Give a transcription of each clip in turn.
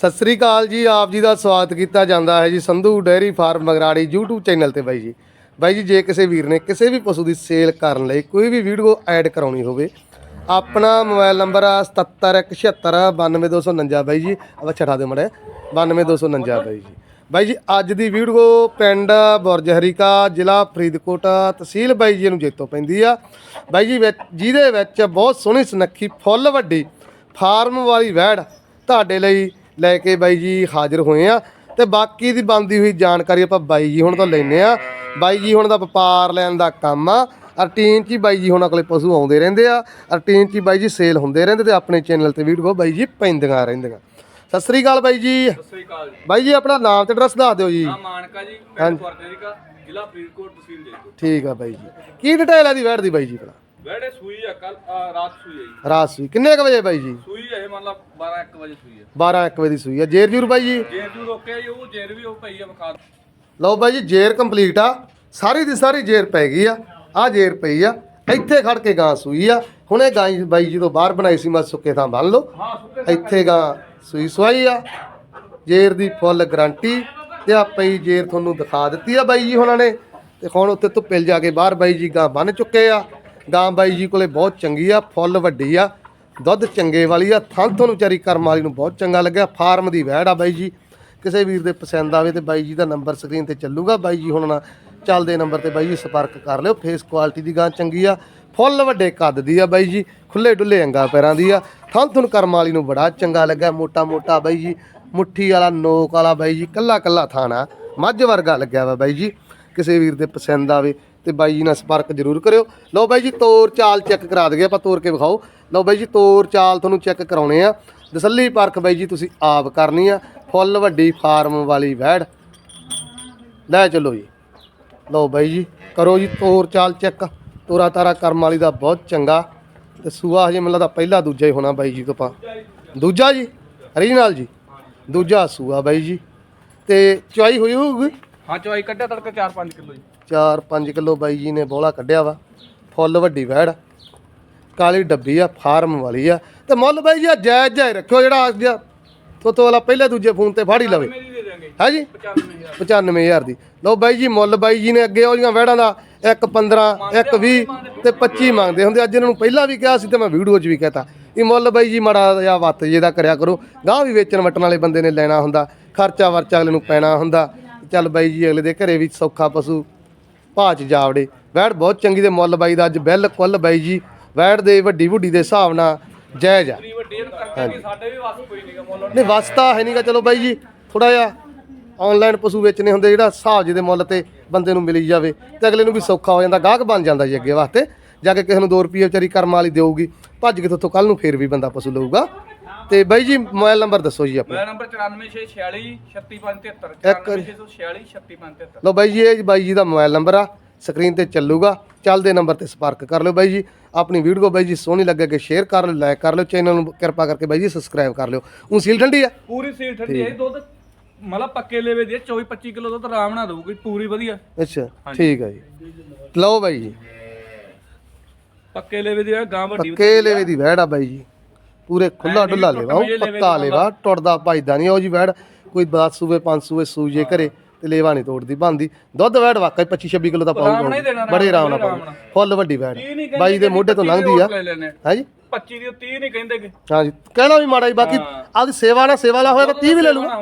ਸਤਿ ਸ੍ਰੀ ਅਕਾਲ ਜੀ, ਆਪ ਜੀ ਦਾ ਸਵਾਗਤ ਕੀਤਾ ਜਾਂਦਾ ਹੈ ਜੀ Sandhu dairy farm Magrari YouTube channel ਤੇ ਬਾਈ ਜੀ। ਬਾਈ ਜੀ, ਜੇ ਕਿਸੇ ਵੀਰ ਨੇ ਕਿਸੇ ਵੀ ਪਸ਼ੂ ਦੀ ਸੇਲ ਕਰਨ ਲਈ ਕੋਈ ਵੀ ਵੀਡੀਓ ਐਡ ਕਰਾਉਣੀ ਹੋਵੇ, ਆਪਣਾ ਮੋਬਾਈਲ ਨੰਬਰ ਆ 7717922249 ਬਾਈ ਜੀ। ਆਵਾ ਛੱਡਾ ਦਿਓ ਮੜੇ 92249 ਬਾਈ ਜੀ। ਬਾਈ ਜੀ, ਅੱਜ ਦੀ ਵੀਡੀਓ ਪਿੰਡ ਬੁਰਜ ਹਰੀਕਾ, ਜ਼ਿਲ੍ਹਾ ਫਰੀਦਕੋਟ ਤਹਿਸੀਲ ਬਾਈ ਜੀ ਨੂੰ ਜੇਤੋ ਪੈਂਦੀ ਆ। ਬਾਈ ਜੀ, ਵਿੱਚ ਜਿਹਦੇ ਵਿੱਚ ਬਹੁਤ ਸੋਹਣੀ ਸੁਨੱਖੀ, ਫੁੱਲ ਵੱਡੀ ਫਾਰਮ ਵਾਲੀ ਵੈੜ ਤੁਹਾਡੇ ਲਈ ਲੈ ਕੇ ਬਾਈ ਜੀ ਹਾਜ਼ਰ ਹੋਏ ਆ ਤੇ ਬਾਕੀ ਦੀ ਬੰਦੀ ਹੋਈ ਜਾਣਕਾਰੀ ਆਪਾਂ ਬਾਈ ਜੀ ਹੁਣ ਤੋਂ ਲੈਨੇ ਆ। ਬਾਈ ਜੀ ਹੁਣ ਦਾ ਵਪਾਰ ਲੈਣ ਦਾ ਕੰਮ ਆ। ਰੂਟੀਨ 'ਚ ਹੀ ਬਾਈ ਜੀ ਹੁਣਾਂ ਕੋਲੇ ਪਸ਼ੂ ਆਉਂਦੇ ਰਹਿੰਦੇ ਆ। ਰੂਟੀਨ 'ਚ ਹੀ ਬਾਈ ਜੀ ਸੇਲ ਹੁੰਦੇ ਰਹਿੰਦੇ ਤੇ ਆਪਣੇ ਚੈਨਲ ਤੇ ਵੀਡੀਓ ਬਾਈ ਜੀ ਪੈਂਦੀਆਂ ਰਹਿੰਦੀਆਂ। ਸਤਿ ਸ੍ਰੀ ਅਕਾਲ ਬਾਈ ਜੀ। ਸਤਿ ਸ੍ਰੀ ਅਕਾਲ ਜੀ। ਬਾਈ ਜੀ ਆਪਣਾ ਨਾਮ ਤੇ ਐਡਰੈਸ ਦੱਸ ਦਿਓ ਜੀ। ਮਾਨਕਾ ਜੀ ਪਿੰਡ ਫਰਦੇਰੀਕਾ ਜ਼ਿਲ੍ਹਾ ਫਰੀਦਕੋਟ ਤਹਿਸੀਲ ਜੈਤੋ ਠੀਕ ਆ ਬਾਈ ਜੀ। ਕੀ ਡਿਟੇਲ ਆ ਦੀ ਵੈੜ ਦੀ ਬਾਈ ਜੀ ਭਲਾ। ਵੈੜੇ ਸੂਈ ਆ ਕੱਲ ਰਾਤ ਸੂਈ ਆ ਰਾਤ ਸੂਈ। ਕਿੰਨੇ ਕੁ ਵਜੇ ਬਾਈ ਜੀ? ਸੂਈ ਇਹ ਮੰਨ ਲਾ 12 1 ਵਜੇ ਸੂਈ ਆ। 12 1 ਵਜੇ ਦੀ ਸੂਈ ਆ। ਜੇਰ ਜੂਰ ਬਾਈ ਜੀ? ਜੇਰ ਜੂ ਰੋਕਿਆ ਜੀ ਉਹ ਜੇਰ ਵੀ ਉਹ ਪਈ ਆ ਵਿਖਾ ਲਓ ਬਾਈ ਜੀ ਜੇਰ ਕੰਪਲੀਟ ਆ। ਸਾਰੀ ਦੀ ਸਾਰੀ ਜੇਰ ਪੈ ਗਈ ਆ। ਆ ਜੇਰ ਪਈ ਆ। ਇੱਥੇ ਖੜ ਕੇ ਗਾਂ ਸੂਈ ਆ। ਹੁਣੇ ਗਾਂ ਬਾਈ ਜੀ ਤੋਂ ਬਾਹਰ ਬਣਾਈ ਸੀ ਮੈਂ ਸੁੱਕੇ ਥਾਂ ਬੰਨ ਲਓ। ਇੱਥੇ ਗਾਂ ਸੂਈ ਸਵਾਈ ਆ। ਜੇਰ ਦੀ ਫੁੱਲ ਗਾਰੰਟੀ ਤੇ ਆ ਪਈ ਜੇਰ ਤੁਹਾਨੂੰ ਦਿਖਾ ਦਿੱਤੀ ਆ ਬਾਈ ਜੀ ਹੁਣਾਂ ਨੇ। ਤੇ ਹੁਣ ਉੱਤੇ ਧੁੱਪੇ ਜਾ ਕੇ ਬਾਹਰ ਬਾਈ ਜੀ ਗਾਂ ਬੰਨ ਚੁੱਕੇ ਆ। ਗਾਂ ਬਾਈ ਜੀ ਕੋਲੇ ਬਹੁਤ ਚੰਗੀ ਆ, ਫੁੱਲ ਵੱਡੀ ਆ, ਦੁੱਧ ਚੰਗੇ ਵਾਲੀ ਆ ਥਣ ਤੁਹਾਨੂੰ ਵਿਚਾਰੀ ਕਰਮ ਵਾਲੀ ਨੂੰ ਬਹੁਤ ਚੰਗਾ ਲੱਗਿਆ, ਫਾਰਮ ਦੀ ਵਹਿੜ ਆ ਬਾਈ ਜੀ। ਕਿਸੇ ਵੀਰ ਦੇ ਪਸੰਦ ਆਵੇ ਤੇ ਬਾਈ ਜੀ ਦਾ ਨੰਬਰ ਸਕਰੀਨ ਤੇ ਚੱਲੂਗਾ, ਬਾਈ ਜੀ ਹੁਣ ਨਾ ਚੱਲਦੇ ਨੰਬਰ ਤੇ ਬਾਈ ਜੀ ਸੰਪਰਕ ਕਰ ਲਿਓ ਫੇਸ ਕੁਆਲਿਟੀ ਦੀ ਗਾਂ ਚੰਗੀ ਆ, ਫੁੱਲ ਵੱਡੇ ਕੱਦ ਦੀ ਆ ਬਾਈ ਜੀ, ਖੁੱਲੇ ਡੁੱਲੇ ਅੰਗਾ ਪੈਰਾਂ ਦੀ ਆ ਥਣ ਤੁਹਾਨੂੰ ਕਰਮ ਵਾਲੀ ਨੂੰ ਬੜਾ ਚੰਗਾ ਲੱਗਾ ਮੋਟਾ ਮੋਟਾ ਬਾਈ ਜੀ, ਮੁੱਠੀ ਵਾਲਾ, ਨੋਕ ਵਾਲਾ ਬਾਈ ਜੀ, ਕੱਲਾ ਕੱਲਾ ਥਾਣਾ ਮੱਝ ਵਰਗਾ ਲੱਗਿਆ ਵਾ ਬਾਈ ਜੀ, ਕਿਸੇ ਵੀਰ ਦੇ ਪਸੰਦ ਆਵੇ ਤੇ ਬਾਈ ਜੀ ਨਾਲ ਸੰਪਰਕ ਜ਼ਰੂਰ ਕਰਿਓ। ਲਓ ਬਾਈ ਜੀ, ਤੋਰ ਚਾਲ ਚੈੱਕ ਕਰਾ ਦਗੇ ਆਪਾਂ ਤੋਰ ਕੇ ਵਿਖਾਓ। ਲਓ ਬਾਈ ਜੀ, ਤੋਰ ਚਾਲ ਤੁਹਾਨੂੰ ਚੈੱਕ ਕਰਾਉਣੇ ਆ। ਦਸੱਲੀ ਪਰਖ ਬਾਈ ਜੀ, ਤੁਸੀਂ ਆਪ ਕਰਨੀ ਆ। ਫੁੱਲ ਵੱਡੀ ਫਾਰਮ ਵਾਲੀ ਵੈੜ। ਲੈ ਚਲੋ ਜੀ। ਲਓ ਬਾਈ ਜੀ, ਕਰੋ ਜੀ ਤੋਰ ਚਾਲ ਚੈੱਕ ਤੋਰਾ ਤਾਰਾ ਕਰਮ ਵਾਲੀ ਦਾ ਬਹੁਤ ਚੰਗਾ। ਤੇ ਸੂਆ ਹਜੇ ਮੈਨੂੰ ਲੱਗਦਾ ਪਹਿਲਾ ਦੂਜਾ ਹੀ ਹੋਣਾ ਬਾਈ ਜੀ ਤੋਂ ਪਾ ਦੂਜਾ ਜੀ, ਰੀਜਨਲ ਜੀ। ਦੂਜਾ ਸੂਆ ਬਾਈ ਜੀ। ਤੇ ਚੁਆਈ ਹੋਈ ਹੋਊਗੀ? ਹਾਂ, ਚੋਈ, ਕੱਢਿਆ ਤੜਕਾ 4-5 ਕਿਲੋ ਜੀ। 4-5 ਕਿਲੋ ਬਾਈ ਜੀ ਨੇ ਬੋਲਾ ਕੱਢਿਆ ਵਾ। ਫੁੱਲ ਵੱਡੀ ਵੈੜ ਕਾਲੀ ਡੱਬੀ ਆ ਫਾਰਮ ਵਾਲੀ ਆ। ਤੇ ਮੁੱਲ ਬਾਈ ਜੀ ਆ ਜਾਇਜ਼ ਜਾਇ ਰੱਖਿਓ ਜਿਹੜਾ ਤੋਤੋ ਵਾਲਾ ਪਹਿਲੇ ਦੂਜੇ ਫੋਨ ਤੇ ਫਾੜੀ ਲਵੇ। ਹੈ ਜੀ? 95000 95000 ਦੀ। ਲਓ ਬਾਈ ਜੀ ਮੁੱਲ ਬਾਈ ਜੀ ਨੇ ਅੱਗੇ ਉਹਦੀਆਂ ਵੈੜਾਂ ਦਾ 1 15 1 20 ਤੇ 25 ਮੰਗਦੇ ਹੁੰਦੇ। ਅੱਜ ਇਹਨਾਂ ਨੂੰ ਪਹਿਲਾਂ ਵੀ ਕਿਹਾ ਸੀ ਤੇ ਮੈਂ ਵੀਡੀਓ 'ਚ ਵੀ ਕਹਤਾ। ਇਹ ਮੁੱਲ ਬਾਈ ਜੀ ਮੜਾ ਜਾਂ ਵੱਤ ਜੇ ਦਾ ਕਰਿਆ ਕਰੋ। ਗਾਂ ਵੀ ਵੇਚਣ ਵਟਣ ਵਾਲੇ ਬੰਦੇ ਨੇ ਲੈਣਾ ਹੁੰਦਾ। ਖਰਚਾ ਵਰਚਾ ਅਗਲੇ ਨੂੰ ਪੈਣਾ ਹੁੰਦਾ। ਚੱਲ ਬਾਈ ਜੀ ਅਗਲੇ ਦੇ ਘਰੇ ਵੀ ਸੌਖਾ ਪਸ਼ੂ। ਭਾਅ 'ਚ ਜਾਵੜੇ। ਵੈੜ ਬਹੁਤ ਚੰਗੀ ਦੇ ਮੁੱਲ ਬਾਈ ਦਾ ਅੱਜ ਬਿਲਕੁਲ ਬਾਈ ਜੀ। ਵੈੜ ਦੇ ਵੱਡੀ ਵੱਡੀ ਦੇ ਹਿਸਾਬ ਨਾਲ ਜਾਇਜ਼ ਆ। ਕਰਕੇ ਸਾਡੇ ਵੀ ਵਾਸ ਕੋਈ ਨਹੀਂਗਾ ਮੁੱਲ ਨਹੀਂ ਵਸਤਾ ਹੈ ਨਹੀਂਗਾ ਚਲੋ ਬਾਈ ਜੀ ਥੋੜਾ ਜਿਹਾ ਆਨਲਾਈਨ ਪਸ਼ੂ ਵੇਚਣੇ ਹੁੰਦੇ ਜਿਹੜਾ ਹਿਸਾਬ ਜਿਹੇ ਦੇ ਮੁੱਲ ਤੇ ਬੰਦੇ ਨੂੰ ਮਿਲੀ ਜਾਵੇ ਤੇ ਅਗਲੇ ਨੂੰ ਵੀ ਸੌਖਾ ਹੋ ਜਾਂਦਾ ਗਾਹਕ ਬਣ ਜਾਂਦਾ ਜੀ ਅੱਗੇ ਵਾਸਤੇ। ਜਾ ਕੇ ਕਿਸੇ ਨੂੰ 2 ਰੁਪਏ ਵਿਚਾਰੀ ਕਰਮ ਵਾਲੀ ਦੇਊਗੀ ਭੱਜ ਕੇ ਤੋਂ ਕੱਲ ਨੂੰ ਫੇਰ ਵੀ ਬੰਦਾ ਪਸ਼ੂ ਲਊਗਾ। ਤੇ ਬਾਈ ਜੀ ਮੋਬਾਈਲ ਨੰਬਰ ਦੱਸੋ ਜੀ ਆਪਣਾ। ਮੇਰਾ ਨੰਬਰ 94646 36573 ਇੱਕ ਵਾਰੀ। 94646 36573 ਲਓ ਬਾਈ ਜੀ ਇਹ ਬਾਈ ਜੀ ਦਾ ਮੋਬਾਈਲ ਨੰਬਰ ਆ। ਸਕਰੀਨ ਤੇ ਚੱਲੂਗਾ। ਚੱਲਦੇ ਨੰਬਰ ਤੇ ਸੰਪਰਕ ਕਰ ਲਿਓ ਬਾਈ ਜੀ। ਆਪਣੀ ਵੀਡੀਓ ਬਾਈ ਜੀ ਸੋਹਣੀ ਲੱਗੇ ਕਿ ਸ਼ੇਅਰ ਕਰ ਲਿਓ ਲਾਈਕ ਕਰ ਲਿਓ ਚੈਨਲ ਨੂੰ ਕਿਰਪਾ ਕਰਕੇ ਬਾਈ ਜੀ ਸਬਸਕ੍ਰਾਈਬ ਕਰ ਲਿਓ। ਉਹ ਸੀਲ ਠੰਡੀ ਆ? ਪੂਰੀ ਸੀਲ ਠੰਡੀ ਹੈ ਦੁੱਧ ਮਤਲਬ ਪੱਕੇ ਲੇਵੇ ਦੀ 24 25 ਕਿਲੋ ਦੁੱਧ ਆਰਾਮ ਨਾਲ ਦਊਗੀ ਪੂਰੀ ਵਧੀਆ। ਅੱਛਾ ਠੀਕ ਹੈ ਜੀ। ਲਓ ਬਾਈ ਜੀ। ਪੱਕੇ ਲੇਵੇ ਦੀ ਗਾਂ ਵੱਡੀ ਪੱਕੇ ਲੇਵੇ ਦੀ ਵਹਿੜ ਆ ਬਾਈ ਜੀ। ਪੂਰੇ ਖੁੱਲਾ ਡੁੱਲਾ ਲੇਵਾ ਉਹ ਪੱਕਾ ਲੇਵਾ ਟੁੱਟਦਾ ਭਜਦਾ ਨਹੀਂ ਉਹ ਜੀ ਵਹਿੜ ਕੋਈ 10 ਸੂਵੇ 5 ਸੂਵੇ ਸੂਜੇ ਘਰੇ ਤੇ ਲੇਵਾ ਨਹੀਂ ਤੋੜਦੀ ਬੰਦੀ ਦੁੱਧ ਵਹਿੜ ਵਾਕਈ 25 26 ਕਿਲੋ ਦਾ ਨਾਲ ਪਾਊਗਾ ਬੜੇ ਆਰਾਮ ਨਾਲ ਪਾਊਗਾ। ਫੁੱਲ ਵੱਡੀ ਕਹਿੰਦੇ ਬਾਈ ਦੇ ਮੋਢੇ ਤੋਂ ਲੰਘਦੀ ਆ। ਲੈ ਲੈਣੇ। ਹੈ ਜੀ? 25 ਦੀ 30 ਨਹੀਂ ਕਹਿੰਦੇ ਕਿ। ਹਾਂਜੀ ਕਹਿਣਾ ਵੀ ਮਾੜਾ ਜੀ ਬਾਕੀ ਆਪਦੀ ਸੇਵਾ ਨਾਲ ਸੇਵਾ ਲਾ ਹੋਇਆ ਤਾਂ 30 ਵੀ ਲੈ ਲੂਗਾ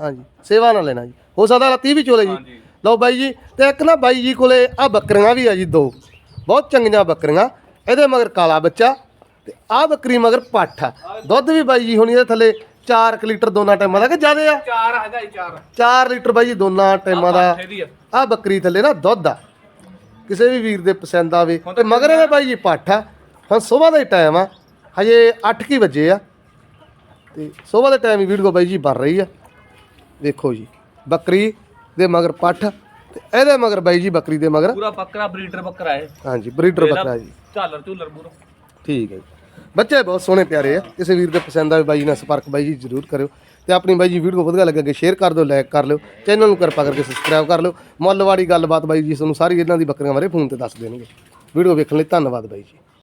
ਹਾਂਜੀ ਸੇਵਾ ਨਾਲ ਲੈਣਾ ਜੀ। ਹੋ ਸਕਦਾ 30 ਵੀ ਚੋਲੇ ਜੀ। ਹਾਂਜੀ ਲਓ ਬਾਈ ਜੀ ਤੇ ਇੱਕ ਨਾ ਬਾਈ ਜੀ ਕੋਲੇ ਆ ਬੱਕਰੀਆਂ ਵੀ ਆ ਜੀ ਦੋ। ਬਹੁਤ ਚੰਗੀਆਂ ਬੱਕਰੀਆਂ। ਇਹਦੇ ਮਗਰ ਕਾਲਾ ਬੱਚਾ ਤੇ ਆ ਬੱਕਰੀ ਮਗਰ ਪੱਠ ਆ। ਦੁੱਧ ਵੀ ਬਾਈ ਜੀ ਹੁਣੀ ਇਹਦੇ ਥੱਲੇ 4 ਲੀਟਰ ਦੋਨਾਂ ਟਾਈਮਾਂ ਦਾ ਕਿ ਜ਼ਿਆਦੇ ਆ? ਚਾਰ ਹੈਗਾ ਜੀ ਚਾਰ 4 ਲੀਟਰ ਬਾਈ ਜੀ ਦੋਨਾਂ ਟਾਈਮਾਂ ਦਾ। ਇਹਦੀ ਆ। ਆ ਬੱਕਰੀ ਥੱਲੇ ਨਾ ਦੁੱਧ ਆ। ਕਿਸੇ ਵੀ ਵੀਰ ਦੇ ਪਸੰਦ ਆਵੇ। ਤੇ ਮਗਰ ਇਹਦੇ ਬਾਈ ਜੀ ਪੱਠ ਆ। ਹੁਣ ਸਵੇਰ ਦਾ ਹੀ ਟਾਈਮ ਆ। ਹਜੇ 8 ਕੀ ਵਜੇ ਆ। ਤੇ ਸਵੇਰ ਦੇ ਟਾਈਮ ਹੀ ਵੀਡੀਓ ਬਾਈ ਜੀ ਬਣ ਰਹੀ ਆ। ਵੇਖੋ ਜੀ ਬੱਕਰੀ ਦੇ ਮਗਰ ਪੱਠ ਤੇ ਇਹਦੇ ਮਗਰ ਬਾਈ ਜੀ ਬੱਕਰੀ ਦੇ ਮਗਰ। ਪੂਰਾ ਬੱਕਰਾ ਬਰੀਡਰ ਬੱਕਰਾ ਹੈ ਹਾਂਜੀ ਬਰੀਡਰ ਬੱਕਰਾ ਜੀ। ਝਾਲਰ ਝੂਲਰ ਪੂਰਾ। ਠੀਕ ਹੈ ਜੀ। ਬੱਚੇ ਬਹੁਤ ਸੋਹਣੇ ਪਿਆਰੇ ਆ। ਕਿਸੇ ਵੀਰ ਦੇ ਪਸੰਦ ਆਵੇ ਬਾਈ ਜੀ ਨਾਲ ਸੰਪਰਕ, ਬਾਈ ਜੀ ਜ਼ਰੂਰ ਕਰਿਓ। ਤੇ ਆਪਣੀ ਬਾਈ ਜੀ ਵੀਡੀਓ ਵਧੀਆ ਲੱਗੇ ਸ਼ੇਅਰ ਕਰ ਦਿਓ ਲਾਈਕ ਕਰ ਲਿਓ। ਚੈਨਲ ਨੂੰ ਕਿਰਪਾ ਕਰਕੇ ਸਬਸਕ੍ਰਾਈਬ ਕਰ ਲਿਓ। ਮੁੱਲ ਵਾਲੀ ਗੱਲਬਾਤ ਬਾਈ ਜੀ ਤੁਹਾਨੂੰ ਸਾਰੀ ਇਹਨਾਂ ਦੀ ਬੱਕਰੀਆਂ ਬਾਰੇ ਫੋਨ ਤੇ ਦੱਸ ਦੇਣਗੇ। ਵੀਡੀਓ ਵੇਖਣ ਲਈ ਧੰਨਵਾਦ ਬਾਈ ਜੀ।